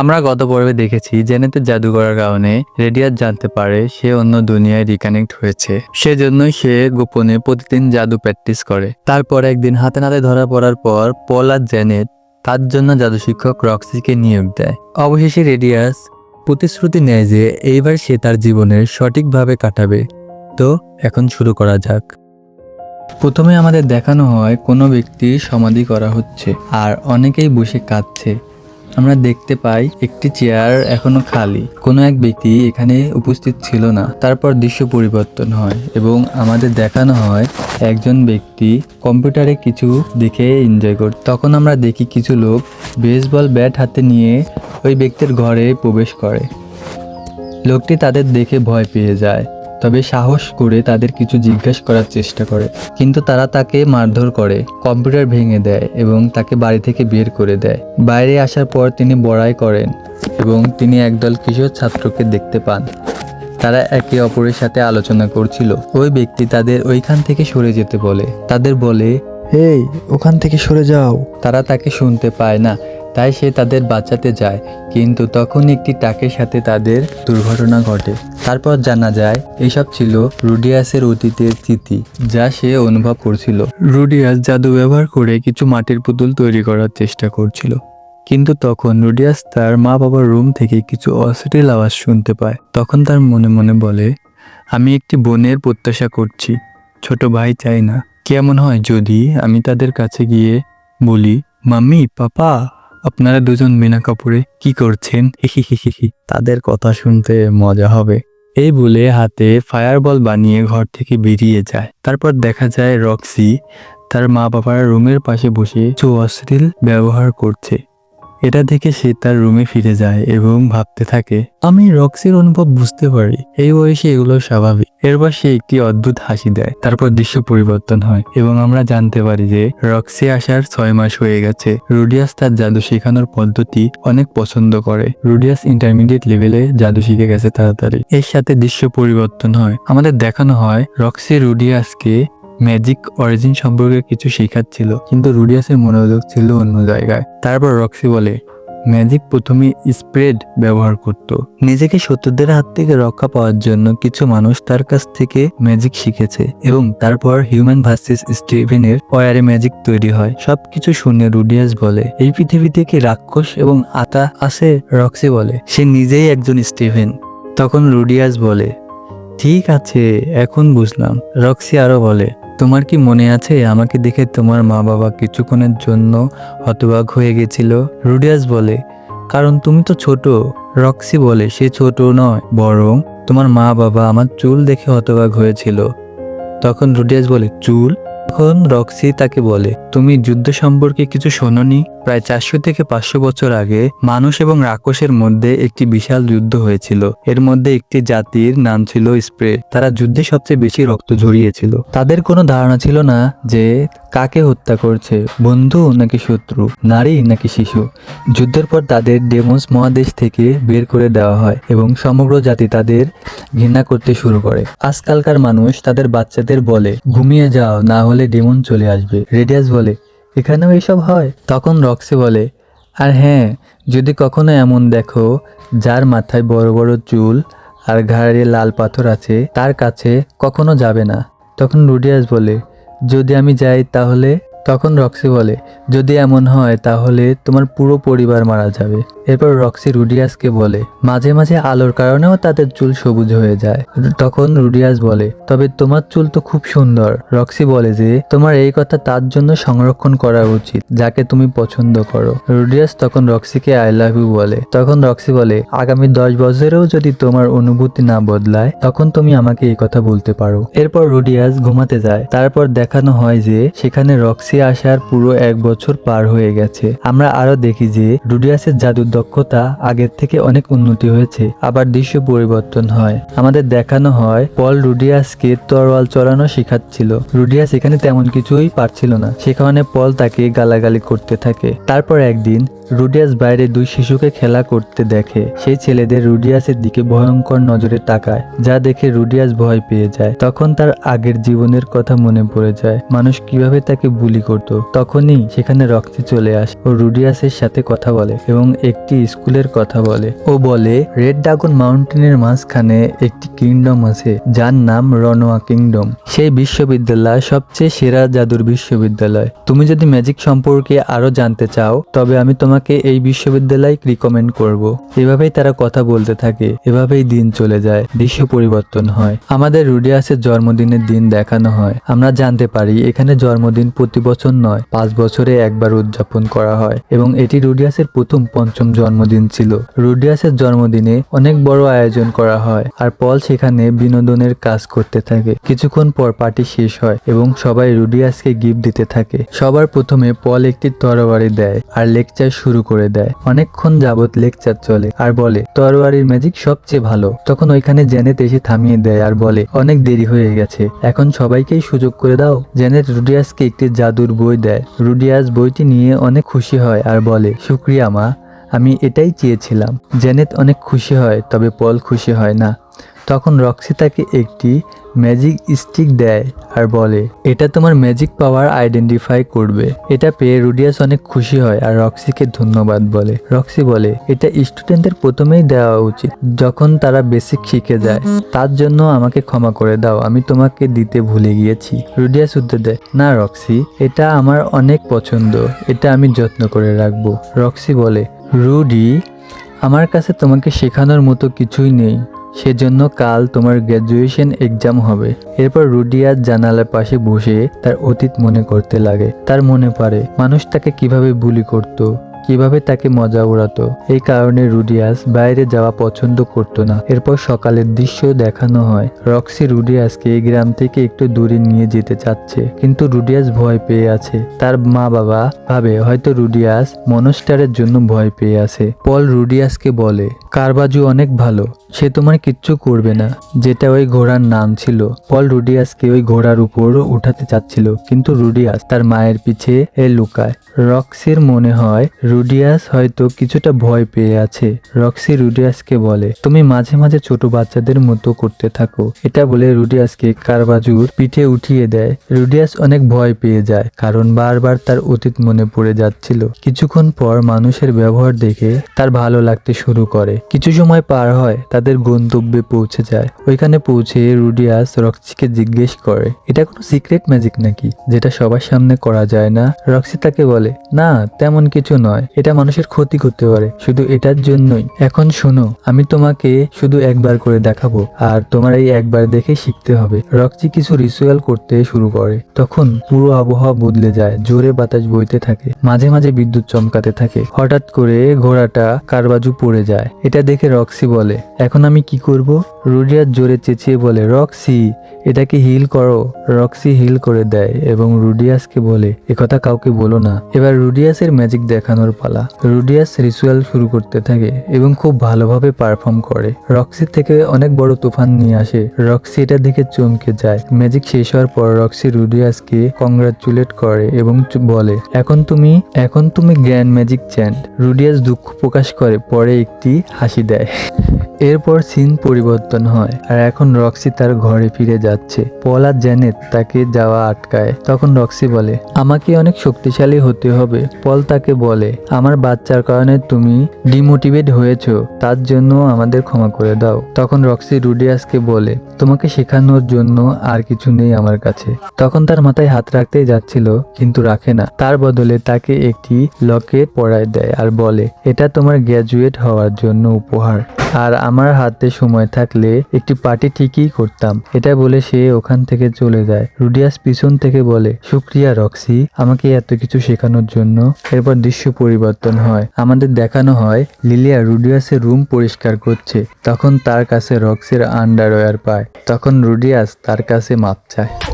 আমরা গত পর্বে দেখেছি জেনেতে জাদু করার কারণে রেডিয়ার জানতে পারে সে অন্য দুনিয়ায় রিকানেক্ট হয়েছে। সেজন্যই সে গোপনে প্রতিদিন জাদু প্র্যাকটিস করে। তারপর একদিন হাতে নাতে ধরা পড়ার পর পল আর জেনেট তার জন্য জাদু শিক্ষক রক্সিকে নিয়োগ দেয়। অবশেষে রেডিয়াস প্রতিশ্রুতি নেয় যে এইবার সে তার জীবনের সঠিকভাবে কাটাবে। তো, এখন শুরু করা যাক। প্রথমে আমাদের দেখানো হয় কোনো ব্যক্তির সমাধি করা হচ্ছে আর অনেকেই বসে কাঁদছে। আমরা দেখতে পাই একটি চেয়ার এখনও খালি। কোনো এক ব্যক্তি এখানে উপস্থিত ছিল না। তারপর দৃশ্য পরিবর্তন হয় এবং আমাদের দেখানো হয় একজন ব্যক্তি কম্পিউটারে কিছু দেখে এনজয় করে তখন আমরা দেখি কিছু লোক বেসবল ব্যাট হাতে নিয়ে ওই ব্যক্তির ঘরে প্রবেশ করে। লোকটি তাদের দেখে ভয় পেয়ে যায় তবে সাহস করে তাদের কিছু জিজ্ঞেস করার চেষ্টা করে। কিন্তু তারা তাকে মারধর করে কম্পিউটার ভেঙে দেয় এবং তাকে বাড়ি থেকে বের করে দেয়। বাইরে আসার পর তিনি বড়াই করেন এবং তিনি একদল কিশোর ছাত্রকে দেখতে পান। তারা একে অপরের সাথে আলোচনা করছিল। ওই ব্যক্তি তাদের ওইখান থেকে সরে যেতে বলে। তাদের বলে এই ওখান থেকে সরে যাও। তারা তাকে শুনতে পায় না তাই সে তাদের বাঁচাতে যায়, কিন্তু তখন একটি টাকের সাথে তাদের দুর্ঘটনা ঘটে। তারপর জানা যায়, এসব ছিল রুডিয়াসের অতীতের স্মৃতি, যা সে অনুভব করছিল। রুডিয়াস জাদু ব্যবহার করে কিছু মাটির পুতুল তৈরি করার চেষ্টা করছিল। কিন্তু তখন রুডিয়াস তার মা বাবার রুম থেকে কিছু অশ্লীল আওয়াজ শুনতে পায়। তখন তার মনে মনে বলে, আমি একটি বোনের প্রত্যাশা করছি। ছোট ভাই চাই না। কেমন হয় যদি আমি তাদের কাছে গিয়ে বলি, মাম্মি, পাপা? আপনারা দুজন মিনা কাপুরে কি করছেন? হিহিহিহি তাদের কথা শুনতে মজা হবে। এই বলে হাতে ফায়ারবল বানিয়ে ঘর থেকে বেরিয়ে যায়। তারপর দেখা যায় রক্সি তার মা বাবার রুমের পাশে বসে কিছু অশ্লীল ব্যবহার করছে। এটা দেখে সে তার রুমে ফিরে যায় এবং ভাবতে থাকে, আমি রক্সির অনুভব বুঝতে পারি। এই বয়সে এগুলো স্বাভাবিক। এরপর সে একটি অদ্ভুত হাসি দেয়। তারপর দৃশ্য পরিবর্তন হয় এবং আমরা জানতে পারি যে রক্সি আসার ছয় মাস হয়ে গেছে। রুডিয়াস তার জাদু শেখানোর পদ্ধতি অনেক পছন্দ করে। রুডিয়াস ইন্টারমিডিয়েট লেভেলে জাদু শিখে গেছে তাড়াতাড়ি। এর সাথে দৃশ্য পরিবর্তন হয়। আমাদের দেখানো হয় রক্সি রুডিয়াসকে ম্যাজিক অরিজিন সম্পর্কে কিছু শেখাচ্ছিল কিন্তু রুডিয়াসের মনোযোগ ছিল অন্য জায়গায়। তারপর রক্সি বলে, ম্যাজিক প্রথমে স্প্রেড ব্যবহার করত। নিজেকে শত্রুদের হাত থেকে রক্ষা পাওয়ার জন্য কিছু মানুষ তার কাছ থেকে ম্যাজিক শিখেছে এবং তারপর হিউম্যান ভার্সেস স্টিভেনের ওয়ারে ম্যাজিক তৈরি হয়। সবকিছু শুনে রুডিয়াস বলে, এই পৃথিবীতে কি রাক্ষস এবং আতা আছে? রক্সি বলে, সে নিজেই একজন স্টিভেন। তখন রুডিয়াস বলে, ঠিক আছে, এখন বুঝলাম। রক্সি আরও বলে তোমার কি মনে আছে আমাকে দেখে তোমার মা বাবা কিছুক্ষণের জন্য হতবাক হয়ে গেছিল? রুডিয়াস বলে, কারণ তুমি তো ছোট। রক্সি বলে, সে ছোট নয়, বরং তোমার মা বাবা আমার চুল দেখে হতবাক হয়েছিল। তখন রুডিয়াস বলে, চুল? তখন রক্সি তাকে বলে তুমি যুদ্ধ সম্পর্কে কিছু শোনোনি? প্রায় চারশো থেকে পাঁচশো বছর আগে মানুষ এবং রাক্ষসের মধ্যে একটি বিশাল যুদ্ধ হয়েছিল। এর মধ্যে একটি জাতির নাম ছিল স্প্রে। তারা যুদ্ধে সবচেয়ে বেশি রক্ত ঝরিয়েছিল। তাদের কোনো ধারণা ছিল না যে কাকে হত্যা করছে। বন্ধু নাকি শত্রু? নারী নাকি শিশু? যুদ্ধের পর তাদের ডেমোস মহাদেশ থেকে বের করে দেওয়া হয় এবং সমগ্র জাতি তাদের ঘৃণা করতে শুরু করে। আজকালকার মানুষ তাদের বাচ্চাদের বলে, ঘুমিয়ে যাও, না হলে ডেমন চলে আসবে। রেডিয়াস এখানেও এসব হয়? তখন রক্সি বলে, আর হ্যাঁ যদি কখনো এমন দেখো, যার মাথায় বড় বড় চুল আর ঘাড়ে লাল পাথর আছে, তার কাছে কখনো যাবে না। তখন রুডিয়াস বলে, যদি আমি যাই তাহলে? তখন রক্সি বলে, যদি এমন হয়, তাহলে তোমার পুরো পরিবার মারা যাবে। এরপর রক্সি রুডিয়াসকে বলে, মাঝে মাঝে আলোর কারণেও তাদের চুল সবুজ হয়ে যায়। তখন রুডিয়াস বলে, তবে তোমার চুল তো খুব সুন্দর। রক্সি বলে যে, তোমার এই কথা তার জন্য সংরক্ষণ করা উচিত, যাকে তুমি পছন্দ করো। রুডিয়াস তখন রক্সিকে আই লাভ ইউ বলে। তখন রক্সি বলে, আগামী দশ বছরেও যদি তোমার অনুভূতি না বদলায়, তখন তুমি আমাকে এই কথা বলতে পারো। এরপর রুডিয়াস ঘুমাতে যায়। তারপর দেখানো হয় যে, সেখানে রক্সি রক্সি আসার পুরো এক বছর পার হয়ে গেছে। আমরা আরও দেখি যে রুডিয়াসের জাদুর দক্ষতা আগের থেকে অনেক উন্নতি হয়েছে, আবার দৃশ্য পরিবর্তন হয়। আমাদের দেখানো হয়, পল রুডিয়াসকে তরোয়াল চড়ানো শেখাচ্ছিল। রুডিয়াস এখানে তেমন কিছুই পারছিল না। সে কারণে পল তাকে গালাগালি করতে থাকে। তারপর একদিন রুডিয়াস বাইরে দুই শিশুকে খেলা করতে দেখে। সেই ছেলেদের রুডিয়াসের দিকে ভয়ঙ্কর নজরে তাকায়, যা দেখে রুডিয়াস ভয় পেয়ে যায়। তখন তার আগের জীবনের কথা মনে পড়ে যায়। মানুষ কীভাবে তাকে বুলি করত। তখনই সেখানে রক্তি চলে আসে ও রুডিয়াসের সাথে কথা বলে এবং একটি স্কুলের কথা বলে। ও বলে, রেড ড্রাগন মাউন্টেনের মাঝখানে একটি কিংডম আছে, যার নাম রনোয়া কিংডম। সেই বিশ্ববিদ্যালয় সবচেয়ে সেরা জাদুর বিশ্ববিদ্যালয়। তুমি যদি ম্যাজিক সম্পর্কে আরও জানতে চাও, তবে আমি তোমাকে এই বিশ্ববিদ্যালয় রিকমেন্ড করব। এভাবেই তারা কথা বলতে থাকে। এভাবেই দিন চলে যায়, দৃশ্য পরিবর্তন হয়। আমাদের রুডিয়াসের জন্মদিনের দিন দেখানো হয়। আমরা জানতে পারি, এখানে জন্মদিন প্রতি বছর নয়, পাঁচ বছরে একবার উদযাপন করা হয় এবং এটি রুডিয়াসের প্রথম পঞ্চম জন্মদিন ছিল। রুডিয়াসের জন্মদিনে অনেক বড় আয়োজন করা হয় আর পল সেখানে বিনোদনের কাজ করতে থাকে। কিছুক্ষণ পর পার্টি শেষ হয় এবং সবাই রুডিয়াসকে গিফট দিতে থাকে। সবার প্রথমে পল একটি তরবারি দেয় আর লেকচার শুরু করে দেয়। অনেকক্ষণ যাবত লেকচার চলে আর বলে তরবারির ম্যাজিক সবচেয়ে ভালো। তখন ওইখানে জেনেট এসে থামিয়ে দেয় আর বলে, অনেক দেরি হয়ে গেছে। এখন সবাইকেই সুযোগ করে দাও। জেনেট রুডিয়াসকে একটি জাদুর বই দেয়। রুডিয়াস বইটি নিয়ে অনেক খুশি হয় আর বলে, শুক্রিয়া মা, আমি এটাই চেয়েছিলাম। জেনেত অনেক খুশি হয়, তবে পল খুশি হয় না। তখন রক্সি তাকে একটি ম্যাজিক স্টিক দেয় আর বলে, এটা তোমার ম্যাজিক পাওয়ার আইডেন্টিফাই করবে। এটা পেয়ে রুডিয়াস অনেক খুশি হয় আর রক্সিকে ধন্যবাদ বলে। রক্সি বলে, এটা স্টুডেন্টদের প্রথমেই দেওয়া উচিত, যখন তারা বেসিক শিখে যায়। তার জন্য আমাকে ক্ষমা করে দাও, আমি তোমাকে দিতে ভুলে গিয়েছি। রুডিয়াস উত্তর দেয়, না রক্সি, এটা আমার অনেক পছন্দ, এটা আমি যত্ন করে রাখব। রক্সি বলে, রুডি, আমার কাছে তোমাকে শেখানোর মতো কিছুই নেই। সেজন্য কাল তোমার গ্র্যাজুয়েশন এক্সাম হবে। এরপর রুডিয়ার জানালার পাশে বসে তার অতীত মনে করতে লাগে। তার মনে পারে মানুষ তাকে কীভাবে বুলি করত? কীভাবে তাকে মজা উড়াতো। এই কারণে রুডিয়াস বাইরে যাওয়া পছন্দ করত না। এরপর সকালের দৃশ্য দেখানো হয়। রক্সি রুডিয়াসকে এই গ্রাম থেকে একটু দূরে নিয়ে যেতে চাচ্ছে, কিন্তু রুডিয়াস ভয় পেয়ে আছে। তার মা বাবা ভাবে হয়তো রুডিয়াস মনস্টারের জন্য ভয় পেয়ে আছে। পল রুডিয়াসকে বলে কারবাজু অনেক ভালো, সে তোমার কিচ্ছু করবে না। যেটা ওই ঘোড়ার নাম ছিল। পল রুডিয়াসকে ওই ঘোড়ার উপর উঠাতে চাচ্ছিল, কিন্তু রুডিয়াস তার মায়ের পিছে এ লুকায়। রক্সির মনে হয় রুডিয়াস হয়তো কিছুটা ভয় পেয়ে আছে। রক্সি রুডিয়াসকে বলে, তুমি মাঝে মাঝে ছোট বাচ্চাদের মতো করতে থাকো। এটা বলে রুডিয়াসকে কারবাজুর পিঠে উঠিয়ে দেয়। রুডিয়াস অনেক ভয় পেয়ে যায়, কারণ বারবার তার অতীত মনে পড়ে যাচ্ছিল। কিছুক্ষণ পর মানুষের ব্যবহার দেখে তার ভালো লাগতে শুরু করে। কিছু সময় পার হয়, তাদের গন্তব্যে পৌঁছে যায়। ওইখানে পৌঁছে রুডিয়াস রক্সিকে জিজ্ঞেস করে, এটা কোনো সিক্রেট ম্যাজিক নাকি, যেটা সবার সামনে করা যায় না? রক্সি তাকে বলে, না, তেমন কিছু নয়। এটা মানুষের ক্ষতি করতে পারে, শুধু এটার জন্যই। এখন শোনো, আমি তোমাকে শুধু একবার করে দেখাবো, আর তোমার এই একবার দেখে শিখতে হবে। রক্সি কিছু রিচুয়াল করতে শুরু করে। তখন পুরো আবহাওয়া বদলে যায়, জোরে বাতাস বইতে থাকে, মাঝে মাঝে বিদ্যুৎ চমকাতে থাকে। হঠাৎ করে ঘোড়াটা কারবাজু পড়ে যায়। এটা দেখে রক্সি বলে, এখন আমি কি করব? রুডিয়াস জোরে চেঁচিয়ে বলে, রক্সি, এটাকে হিল করো। রক্সি হিল করে দেয় এবং রুডিয়াসকে বলে একথা কাউকে বলো না। এবার রুডিয়াসের ম্যাজিক দেখানোর পালা। রুডিয়াস রিচুয়াল শুরু করতে থাকে এবং খুব ভালোভাবে পারফর্ম করে। রক্সি থেকে অনেক বড় তুফান নিয়ে আসে। রক্সি এটা দেখে চমকে যায়। ম্যাজিক শেষ হওয়ার পর রক্সি রুডিয়াসকে কংগ্রাচুলেট করে এবং বলে, এখন তুমি এখন তুমি গ্র্যান্ড ম্যাজিক চ্যান্ড রুডিয়াস দুঃখ প্রকাশ করে, পরে একটি হাসি দেয়। এরপর সিন পরিবর্তন হয় আর এখন রক্সি তার ঘরে ফিরে যাচ্ছে। পল আর জ্যানেট তাকে যাওয়া আটকায়। তখন রক্সি বলে, আমাকে অনেক শক্তিশালী হতে হবে। পল তাকে বলে, আমার বাচ্চার কারণে তুমি ডিমোটিভেট হয়েছো, তার জন্য আমাদের ক্ষমা করে দাও। তখন রক্সি রুডিয়াসকে বলে, তোমাকে শেখানোর জন্য আর কিছু নেই আমার কাছে। তখন তার মাথায় হাত রাখতেই যাচ্ছিল, কিন্তু রাখে না। তার বদলে তাকে একটি লকেট পরায় দেয় আর বলে, এটা তোমার গ্র্যাজুয়েট হওয়ার জন্য উপহার। আর আমার হাতে সময় থাকলে একটি পার্টি ঠিকই করতাম। এটা বলে সে ওখান থেকে চলে যায়। রুডিয়াস পিছন থেকে বলে শুক্রিয়া রক্সি, আমাকে এত কিছু শেখানোর জন্য এরপর দৃশ্য পরিবর্তন হয়। আমাদের দেখানো হয়, লিলিয়া রুডিয়াসের রুম পরিষ্কার করছে। তখন তার কাছে রক্সির আন্ডারওয়্যার পায়। তখন রুডিয়াস তার কাছে মাপ চায়।